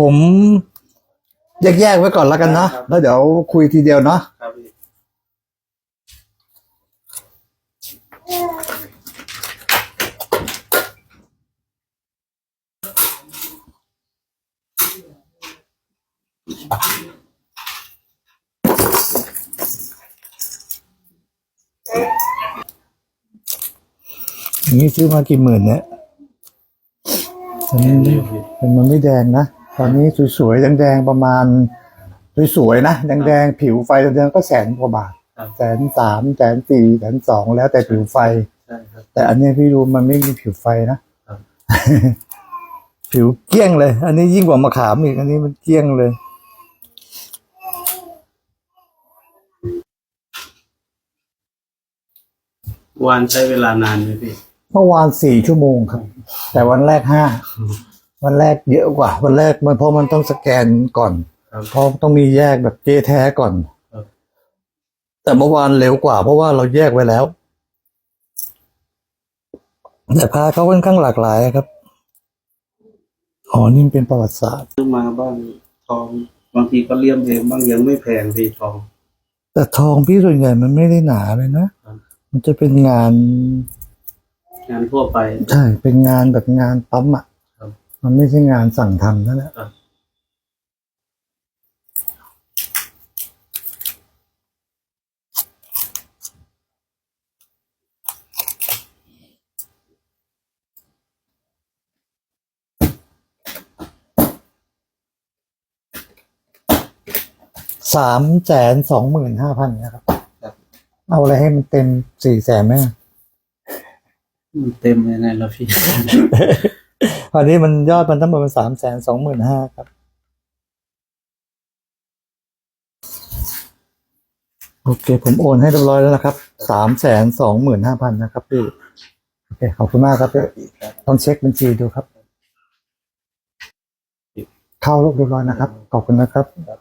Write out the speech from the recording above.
ผมแยกๆไว้ก่อนแล้วกันเนาะแล้วเดี๋ยวคุยทีเดียวเนาะครับพี่อย่างนี้ซื้อมากี่หมื่นเนี่ยอันนี้เป็นมันไม่แดงนะ ตอนนี้สวยๆแดงๆประมาณสวยๆนะแดงๆผิวไฟแดงๆก็แสนกว่าบาทครับแสนสามแสนสี่แสนสองแล้วแต่ผิวไฟใช่ครับแต่อันเนี้ยพี่ดูมันไม่มีผิวไฟนะครับผิวเกลี้ยงเลย อันนี้ยิ่งกว่ามะขามอีก อันนี้มันเกลี้ยงเลย วันใช้เวลานานไหมพี่ เมื่อวานสี่ชั่วโมงครับ แต่วันแรกห้า วันแรกเยอะกว่า วันแรกมันเพราะมันต้องสแกนก่อนครับเพราะต้องมีแยกแบบเจแท้ก่อนครับ แต่เมื่อวานเร็วกว่า เพราะว่าเราแยกไว้แล้วแต่พาเขาค่อนข้างหลากหลายครับอ๋อนี่เป็นประวัติศาสตร์ ซื้อมาบ้างทองบางทีก็เลี่ยมเองบ้างยังไม่แพงพี่ทอง แต่ทองพี่ส่วนใหญ่มันไม่ได้หนาเลยนะครับ มันจะเป็นงาน งานทั่วไป ใช่เป็นงานแบบงานปั๊มอะครับ มันไม่ใช่งานสั่งทำนั่นแหละครับสามแสนสองหมื่นห้าพันนะครับครับ เอาอะไรให้มันเต็มสี่แสนไหมมันเต็มยังไงล่ะพี่ ตอนนี้มันยอดมันทั้งหมดมันสามแสนสองหมื่นห้าครับ โอเค ผมโอนให้เรียบร้อยแล้วนะครับสามแสนสองหมื่นห้าพันนะครับพี่โอเคขอบคุณมากครับพี่ต้องเช็คบัญชีดูครับ เข้าโลกเรียบร้อยนะครับ ขอบคุณนะครับครับ